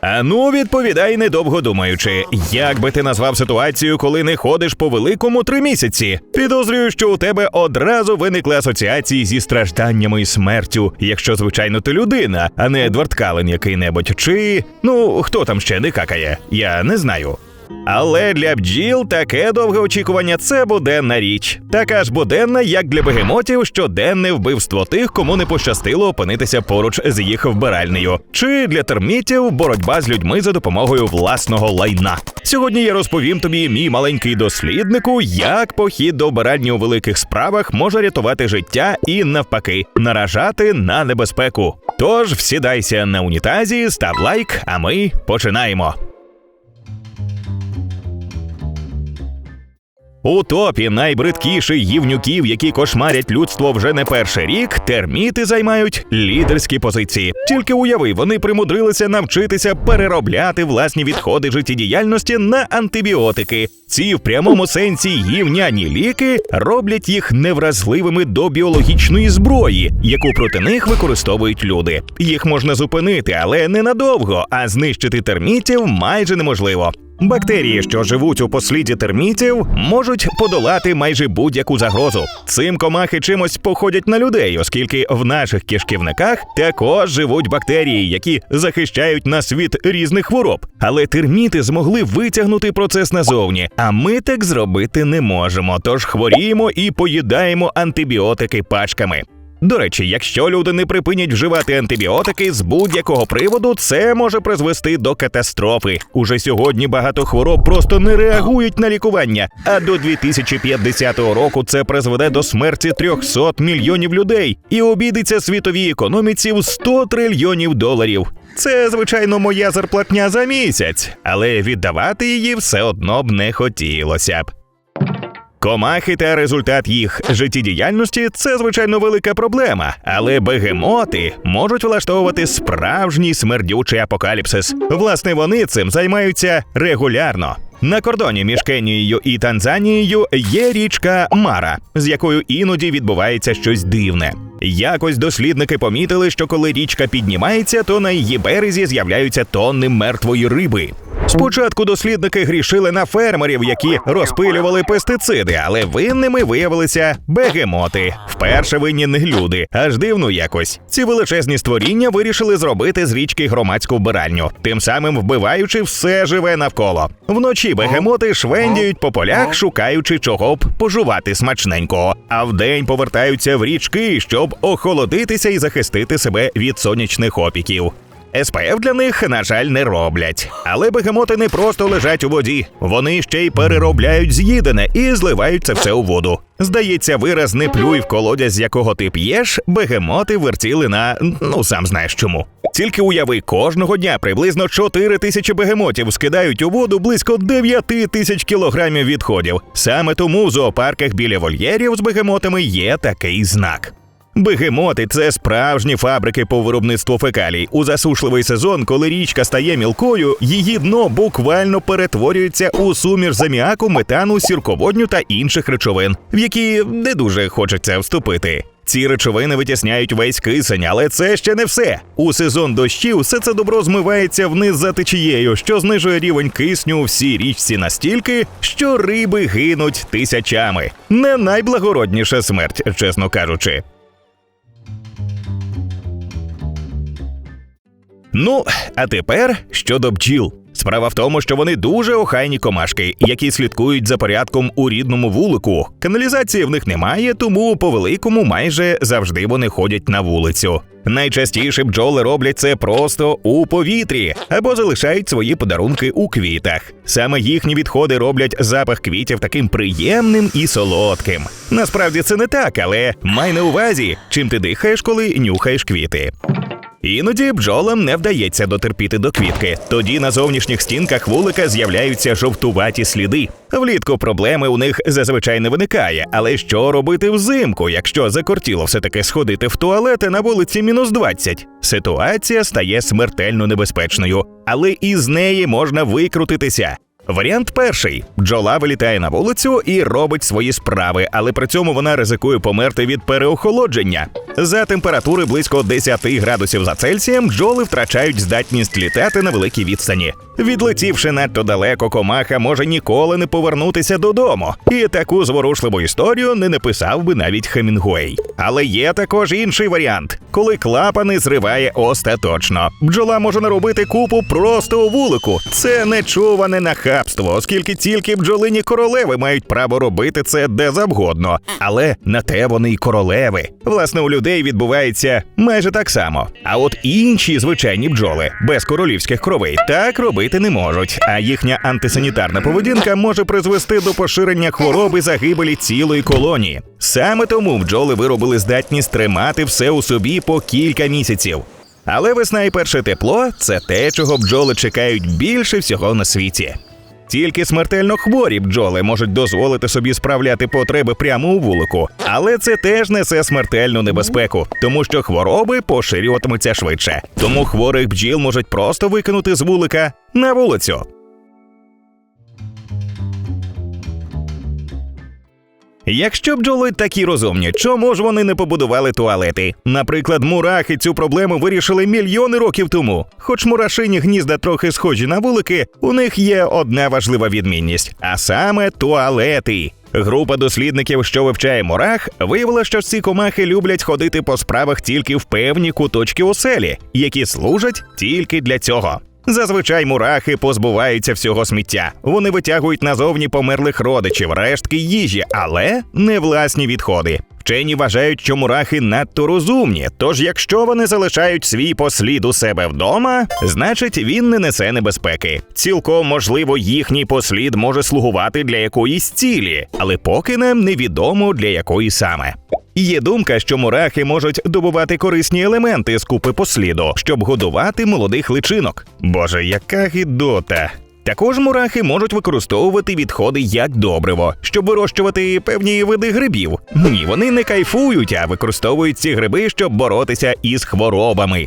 А ну, відповідай, недовго думаючи, як би ти назвав ситуацію, коли не ходиш по великому три місяці? Підозрюю, що у тебе одразу виникли асоціації зі стражданнями і смертю, якщо звичайно ти людина, а не Едвард Кален який-небудь, чи ну хто там ще не какає, я не знаю. Але для бджіл таке довге очікування це буденна річ. Така ж буденна, як для бегемотів, щоденне вбивство тих, кому не пощастило опинитися поруч з їх вбиральнею, чи для термітів боротьба з людьми за допомогою власного лайна. Сьогодні я розповім тобі, мій маленький досліднику, як похід до вбиральні у великих справах може рятувати життя і навпаки наражати на небезпеку. Тож всідайся на унітазі, став лайк, а ми починаємо. У топі найбридкіших гівнюків, які кошмарять людство вже не перший рік, терміти займають лідерські позиції. Тільки уяви, вони примудрилися навчитися переробляти власні відходи життєдіяльності на антибіотики. Ці в прямому сенсі гівняні ліки роблять їх невразливими до біологічної зброї, яку проти них використовують люди. Їх можна зупинити, але ненадовго, а знищити термітів майже неможливо. Бактерії, що живуть у посліді термітів, можуть подолати майже будь-яку загрозу. Цим комахи чимось походять на людей, оскільки в наших кишківниках також живуть бактерії, які захищають нас від різних хвороб. Але терміти змогли витягнути процес назовні, а ми так зробити не можемо. Тож хворіємо і поїдаємо антибіотики пачками. До речі, якщо люди не припинять вживати антибіотики з будь-якого приводу, це може призвести до катастрофи. Уже сьогодні багато хвороб просто не реагують на лікування. А до 2050 року це призведе до смерті 300 мільйонів людей і обійдеться світовій економіці в 100 трильйонів доларів. Це, звичайно, моя зарплатня за місяць, але віддавати її все одно б не хотілося б. Комахи та результат їх життєдіяльності це звичайно велика проблема, але бегемоти можуть влаштовувати справжній смердючий апокаліпсис. Власне, вони цим займаються регулярно. На кордоні між Кенією і Танзанією є річка Мара, з якою іноді відбувається щось дивне. Якось дослідники помітили, що коли річка піднімається, то на її березі з'являються тонни мертвої риби. Спочатку дослідники грішили на фермерів, які розпилювали пестициди, але винними виявилися бегемоти. Вперше винні не люди, аж дивно якось. Ці величезні створіння вирішили зробити з річки громадську вбиральню, тим самим вбиваючи все живе навколо. Вночі бегемоти швендяють по полях, шукаючи чого б пожувати смачненького, а вдень повертаються в річки, щоб охолодитися і захистити себе від сонячних опіків. СПФ для них, на жаль, не роблять. Але бегемоти не просто лежать у воді, вони ще й переробляють з'їдене і зливають це все у воду. Здається, вираз не плюй в колодязь, з якого ти п'єш, бегемоти вертіли на ну сам знаєш чому. Тільки уяви, кожного дня приблизно 4 тисячі бегемотів скидають у воду близько 9 тисяч кілограмів відходів. Саме тому в зоопарках біля вольєрів з бегемотами є такий знак. Бегемоти це справжні фабрики по виробництву фекалій. У засушливий сезон, коли річка стає мілкою, її дно буквально перетворюється у суміш з аміаку, метану, сірководню та інших речовин, в які не дуже хочеться вступити. Ці речовини витісняють весь кисень, але це ще не все. У сезон дощів все це добро змивається вниз за течією, що знижує рівень кисню у всій річці настільки, що риби гинуть тисячами. Не найблагородніша смерть, чесно кажучи. Ну, а тепер щодо бджіл. Справа в тому, що вони дуже охайні комашки, які слідкують за порядком у рідному вулику. Каналізації в них немає, тому по великому майже завжди вони ходять на вулицю. Найчастіше бджоли роблять це просто у повітрі або залишають свої подарунки у квітах. Саме їхні відходи роблять запах квітів таким приємним і солодким. Насправді це не так, але май на увазі, чим ти дихаєш, коли нюхаєш квіти. Іноді бджолам не вдається дотерпіти до квітки. Тоді на зовнішніх стінках вулика з'являються жовтуваті сліди. Влітку проблеми у них зазвичай не виникає. Але що робити взимку, якщо закортіло все-таки сходити в туалет на вулиці мінус 20? Ситуація стає смертельно небезпечною, але із неї можна викрутитися. Варіант перший: бджола вилітає на вулицю і робить свої справи, але при цьому вона ризикує померти від переохолодження. За температури близько 10 градусів за Цельсієм бджоли втрачають здатність літати на великій відстані. Відлетівши надто далеко, комаха може ніколи не повернутися додому. І таку зворушливу історію не написав би навіть Хемінгуей. Але є також інший варіант, коли клапани зриває остаточно. Бджола може наробити купу просто у вулику. Це нечуване нахабство, оскільки тільки бджолині королеви мають право робити це де завгодно. Але на те вони й королеви. Власне, у людей відбувається майже так само. А от інші звичайні бджоли без королівських кровей так робити не можуть. А їхня антисанітарна поведінка може призвести до поширення хвороби загибелі цілої колонії. Саме тому бджоли виробили здатність тримати все у собі по кілька місяців. Але весна і перше тепло це те, чого бджоли чекають більше всього на світі. Тільки смертельно хворі бджоли можуть дозволити собі справляти потреби прямо у вулику, але це теж несе смертельну небезпеку, тому що хвороби поширюватимуться швидше. Тому хворих бджіл можуть просто викинути з вулика на вулицю. Якщо бджоли такі розумні, чому ж вони не побудували туалети? Наприклад, мурахи цю проблему вирішили мільйони років тому. Хоч мурашині гнізда трохи схожі на вулики, у них є одна важлива відмінність, а саме туалети. Група дослідників, що вивчає мурах, виявила, що ці комахи люблять ходити по справах тільки в певні куточки оселі, які служать тільки для цього. Зазвичай мурахи позбуваються всього сміття. Вони витягують назовні померлих родичів, рештки їжі, але не власні відходи. Вчені вважають, що мурахи надто розумні. Тож, якщо вони залишають свій послід у себе вдома, значить він не несе небезпеки. Цілком можливо, їхній послід може слугувати для якоїсь цілі, але поки нам невідомо для якої саме. Є думка, що мурахи можуть добувати корисні елементи з купи посліду, щоб годувати молодих личинок. Боже, яка гідота! Також мурахи можуть використовувати відходи як добриво, щоб вирощувати певні види грибів. Ні, вони не кайфують, а використовують ці гриби, щоб боротися із хворобами.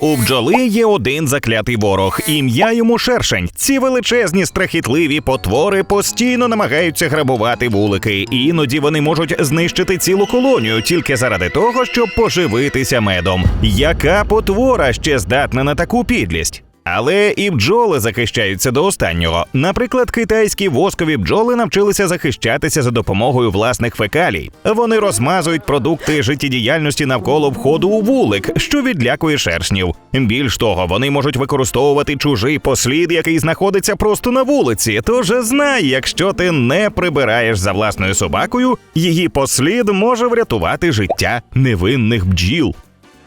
У бджоли є один заклятий ворог, ім'я йому шершень. Ці величезні страхітливі потвори постійно намагаються грабувати вулики, іноді вони можуть знищити цілу колонію тільки заради того, щоб поживитися медом. Яка потвора ще здатна на таку підлість? Але і бджоли захищаються до останнього. Наприклад, китайські воскові бджоли навчилися захищатися за допомогою власних фекалій. Вони розмазують продукти життєдіяльності навколо входу у вулик, що відлякує шершнів. Більш того, вони можуть використовувати чужий послід, який знаходиться просто на вулиці. Тож знай, якщо ти не прибираєш за власною собакою, її послід може врятувати життя невинних бджіл.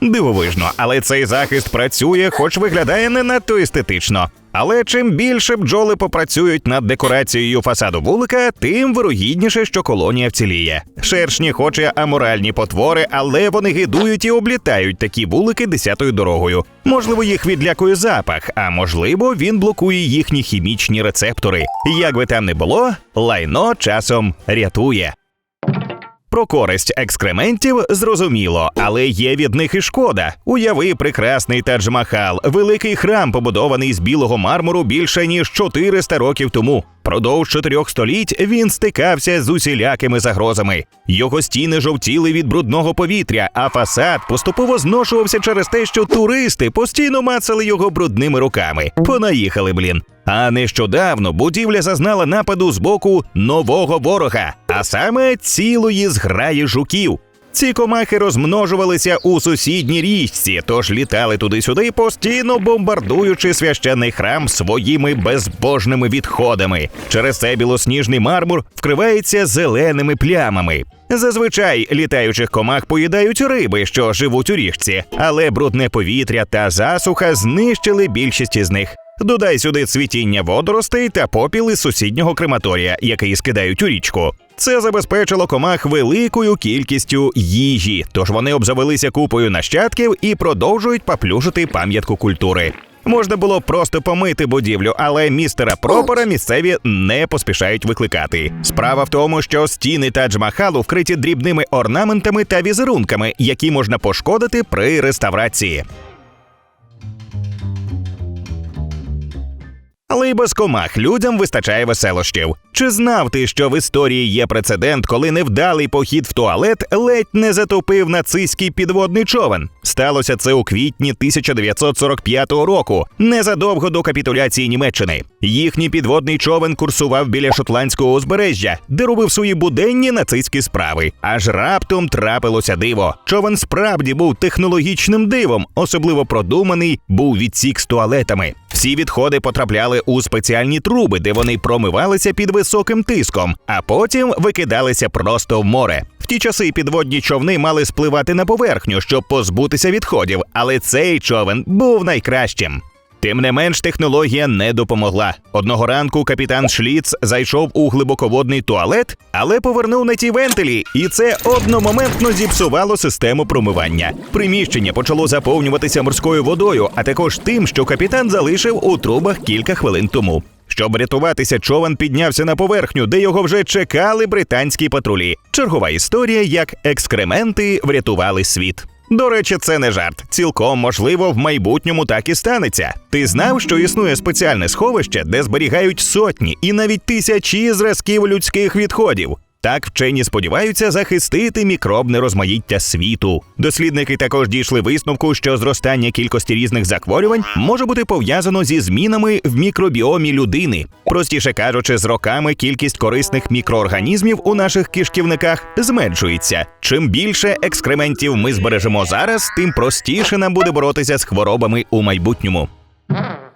Дивовижно, але цей захист працює, хоч виглядає не надто естетично. Але чим більше бджоли попрацюють над декорацією фасаду вулика, тим вирогідніше, що колонія вціліє. Шершні, хоч і аморальні потвори, але вони гидують і облітають такі вулики десятою дорогою. Можливо, їх відлякує запах, а можливо, він блокує їхні хімічні рецептори. Як би там не було, лайно часом рятує. Про користь екскрементів зрозуміло, але є від них і шкода. Уяви прекрасний Тадж-Махал, великий храм, побудований з білого мармуру більше ніж 400 років тому. Продовж чотирьох століть він стикався з усілякими загрозами. Його стіни жовтіли від брудного повітря, а фасад поступово зношувався через те, що туристи постійно мацали його брудними руками. Понаїхали, блін. А нещодавно будівля зазнала нападу з боку нового ворога, а саме цілої зграї жуків. Ці комахи розмножувалися у сусідній річці, тож літали туди-сюди, постійно бомбардуючи священний храм своїми безбожними відходами. Через це білосніжний мармур вкривається зеленими плямами. Зазвичай літаючих комах поїдають риби, що живуть у річці, але брудне повітря та засуха знищили більшість із них. Додай сюди цвітіння водоростей та попіл із сусіднього крематорія, який скидають у річку. Це забезпечило комах великою кількістю їжі, тож вони обзавелися купою нащадків і продовжують поплюжити пам'ятку культури. Можна було просто помити будівлю, але містера Пропора місцеві не поспішають викликати. Справа в тому, що стіни Тадж-Махалу вкриті дрібними орнаментами та візерунками, які можна пошкодити при реставрації. Але й без комах людям вистачає веселощів. Чи знав ти, що в історії є прецедент, коли невдалий похід в туалет ледь не затопив нацистський підводний човен? Сталося це у квітні 1945 року, незадовго до капітуляції Німеччини. Їхній підводний човен курсував біля шотландського узбережжя, де робив свої буденні нацистські справи. Аж раптом трапилося диво. Човен справді був технологічним дивом, особливо продуманий був відсік з туалетами. Всі відходи потрапляли у спеціальні труби, де вони промивалися під високим тиском, а потім викидалися просто в море. В ті часи підводні човни мали спливати на поверхню, щоб позбутися відходів, але цей човен був найкращим. Тим не менш, технологія не допомогла. Одного ранку капітан Шліц зайшов у глибоководний туалет, але повернув не ті вентилі, і це одномоментно зіпсувало систему промивання. Приміщення почало заповнюватися морською водою, а також тим, що капітан залишив у трубах кілька хвилин тому. Щоб врятуватися, човен піднявся на поверхню, де його вже чекали британські патрулі. Чергова історія, як екскременти врятували світ. До речі, це не жарт. Цілком можливо, в майбутньому так і станеться. Ти знав, що існує спеціальне сховище, де зберігають сотні і навіть тисячі зразків людських відходів. Так вчені сподіваються захистити мікробне розмаїття світу. Дослідники також дійшли висновку, що зростання кількості різних захворювань може бути пов'язано зі змінами в мікробіомі людини. Простіше кажучи, з роками кількість корисних мікроорганізмів у наших кишківниках зменшується. Чим більше екскрементів ми збережемо зараз, тим простіше нам буде боротися з хворобами у майбутньому.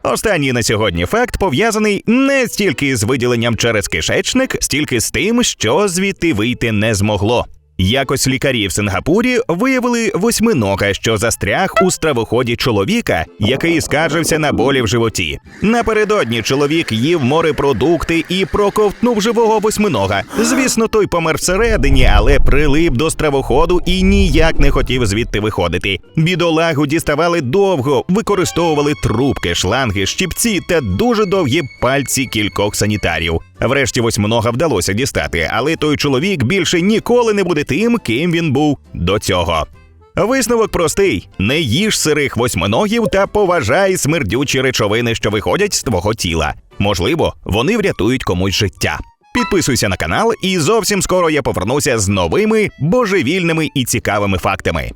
Останній на сьогодні факт пов'язаний не стільки з виділенням через кишечник, стільки з тим, що звідти вийти не змогло. Якось лікарі в Сингапурі виявили восьминога, що застряг у стравоході чоловіка, який скаржився на болі в животі. Напередодні чоловік їв морепродукти і проковтнув живого восьминога. Звісно, той помер всередині, але прилип до стравоходу і ніяк не хотів звідти виходити. Бідолагу діставали довго, використовували трубки, шланги, щипці та дуже довгі пальці кількох санітарів. Врешті восьминога вдалося дістати, але той чоловік більше ніколи не буде тим, ким він був до цього. Висновок простий: не їж сирих восьминогів та поважай смердючі речовини, що виходять з твого тіла. Можливо, вони врятують комусь життя. Підписуйся на канал, і зовсім скоро я повернуся з новими божевільними і цікавими фактами.